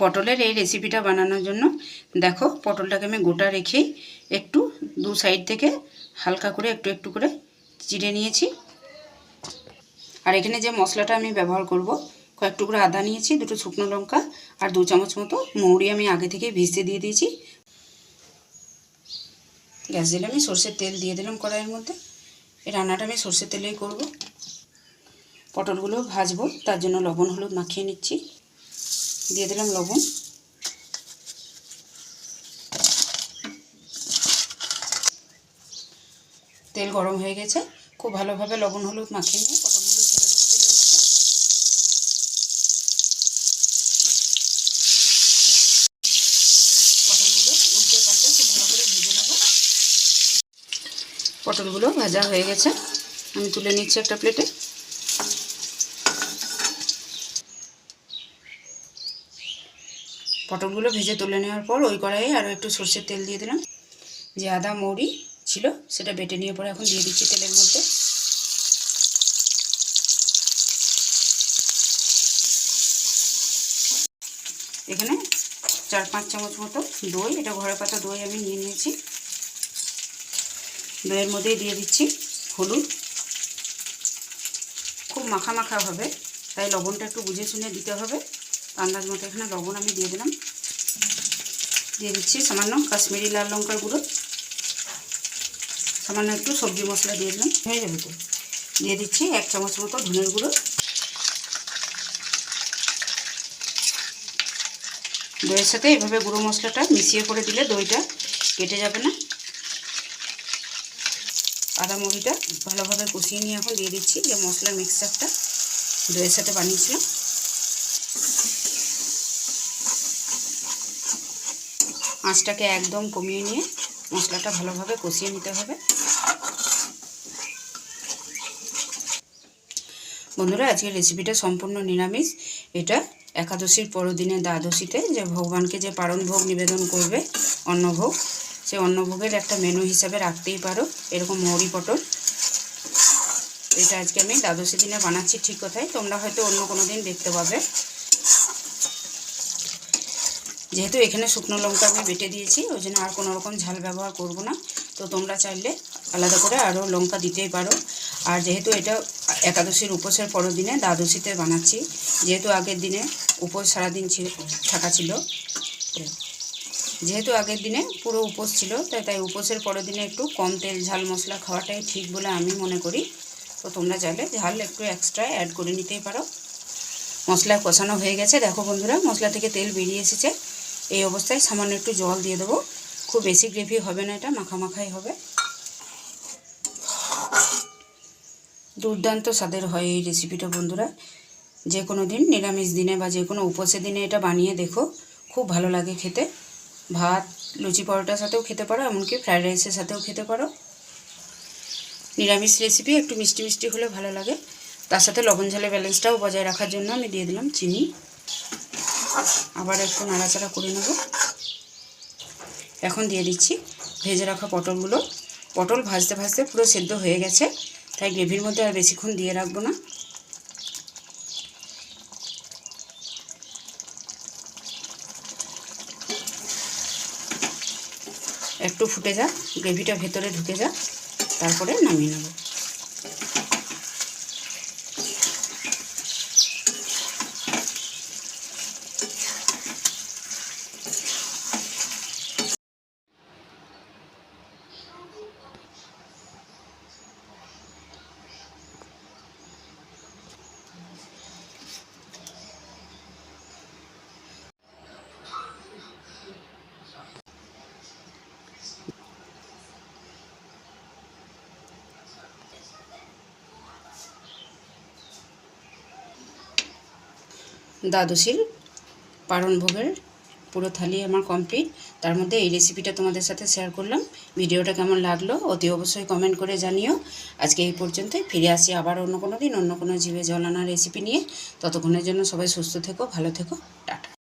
পটলের এই রেসিপিটা বানানোর জন্য দেখো পটলটাকে আমি গোটা রেখেই একটু দু সাইড থেকে হালকা করে একটু একটু করে চিড়ে নিয়েছি। আর এখানে যে মশলাটা আমি ব্যবহার করব, কয়েক টুকরো আদা নিয়েছি, দুটো শুকনো লঙ্কা আর দু চামচ মতো মৌরি আমি আগে থেকে ভিজতে দিয়ে দিয়েছি। গ্যাস দিলে আমি সর্ষের তেল দিয়ে দিলাম কড়াইয়ের মধ্যে। এই রান্নাটা আমি সর্ষের তেলেই করব। পটলগুলো ভাজবো, তার জন্য লবণ, হলুদ মাখিয়ে নিচ্ছি। দিয়ে দিলাম লবণ। তেল গরম হয়ে গেছে। খুব ভালোভাবে লবণ, হলুদ মাখিয়ে নিয়ে পটলগুলো ছেড়ে দেবো তেলের মধ্যে। পটলগুলো উল্টে পাল্টে খুব ভালো করে ভেজে নেব। পটলগুলো ভাজা হয়ে গেছে। আমি তুলে নিচ্ছি একটা প্লেটে। পটলগুলো ভেজে তুলে নেওয়ার পর ওই কড়াইয়ে আরও একটু সর্ষের তেল দিয়ে দিলাম। যে আদা, মৌরি ছিল সেটা বেটে নিয়ে পরে এখন দিয়ে দিচ্ছি তেলের মধ্যে। এখানে চার পাঁচ চামচ মতো দই, এটা ঘরে পাতা দই আমি নিয়ে নিয়েছি। দইয়ের মধ্যেই দিয়ে দিচ্ছি হলুদ। খুব মাখা মাখা হবে, তাই লবণটা একটু বুঝে শুনে দিতে হবে। আন্দাজ মতো এখানে লবণ আমি দিয়ে দিলাম। দিয়ে দিচ্ছি সামান্য কাশ্মীরি লাল লঙ্কার গুঁড়ো। সামান্য একটু সবজি মশলা দিয়ে দিলাম। হয়ে যাবে তো। দিয়ে দিচ্ছি এক চামচ মতো ধনের গুঁড়ো। দইয়ের সাথে এভাবে গুঁড়ো মশলাটা মিশিয়ে করে দিলে দইটা কেটে যাবে না। আদা মুড়িটা ভালোভাবে কষিয়ে নিয়ে এখন দিয়ে দিচ্ছি যে মশলার মিক্সচারটা দইয়ের সাথে বানিয়েছিলাম। আঁচটাকে একদম কমিয়ে নিয়ে মশলাটা ভালোভাবে কষিয়ে নিতে হবে। বন্ধুরা, আজকের রেসিপিটা সম্পূর্ণ নিরামিষ। এটা একাদশীর পরদিনে দ্বাদশীতে যে ভগবানকে যে পারণ ভোগ নিবেদন করবে, অন্নভোগ, সে অন্নভোগের একটা মেনু হিসাবে রাখতেই পারো। এরকম মৌরি পটল। এটা আজকে আমি দ্বাদশী দিনে বানাচ্ছি ঠিক কথাই। তোমরা হয়তো অন্য কোনো দিন দেখতে পাবে। যেহেতু এখানে শুকনো লঙ্কা আমি বেটে দিয়েছি, ওই জন্য আর কোনো রকম ঝাল ব্যবহার করব না। তো তোমরা চাইলে আলাদা করে আরও লঙ্কা দিতেই পারো। আর যেহেতু এটা একাদশীর উপোসের পরের দিনে দ্বাদশীতে বানাচ্ছি, যেহেতু আগের দিনে উপোস সারাদিন ছিল, থাকা ছিল যেহেতু আগের দিনে পুরো উপোস ছিল, তাই তাই উপোসের পরের দিনে একটু কম তেল, ঝাল মশলা খাওয়াটাই ঠিক বলে আমি মনে করি। তো তোমরা চাইলে ঝাল একটু এক্সট্রা অ্যাড করে নিতেই পারো। মশলা কষানো হয়ে গেছে। দেখো বন্ধুরা, মশলা থেকে তেল বেরিয়ে এসেছে। এই অবস্থায় সামান্য একটু জল দিয়ে দেবো। খুব বেশি গ্রেভি হবে না এটা মাখা মাখাই হবে। দুর্দান্ত স্বাদের হয় এই রেসিপিটা বন্ধুরা। যে কোনো দিন, নিরামিষ দিনে বা যে কোনো উপসের দিনে এটা বানিয়ে দেখো। খুব ভালো লাগে খেতে। ভাত, লুচি পরোটার সাথেও খেতে পারো, এমনকি ফ্রায়েড রাইসের সাথেও খেতে পারো। নিরামিষ রেসিপি একটু মিষ্টি মিষ্টি হলে ভালো লাগে। তার সাথে লবণ ঝালের ব্যালেন্সটাও বজায় রাখার জন্য আমি দিয়ে দিলাম চিনি। আবার একটু নাড়াচাড়া করে নেব। এখন দিয়ে দিচ্ছি ভেজে রাখা পটলগুলো। পটল ভাজতে ভাজতে পুরো সেদ্ধ হয়ে গেছে, তাই গ্রেভির মধ্যে আর বেশিক্ষণ দিয়ে রাখব না। একটু ফুটে যাক, গ্রেভিটা ভেতরে ঢুকে যাক, তারপরে নামিয়ে নেব। দ্বাদশীর পারণ ভোগের পুরো থালি আমার কমপ্লিট তার মধ্যে এই রেসিপিটা তোমাদের সাথে শেয়ার করলাম। ভিডিওটা কেমন লাগল অতি অবশ্যই কমেন্ট করে জানিও। আজকে এই পর্যন্তই। ফিরে আসি আবার অন্য কোনো দিন, অন্য কোনো জীবে জলানা রেসিপি নিয়ে। ততক্ষণের জন্য সবাই সুস্থ থেকো, ভালো থেকো। টাটা।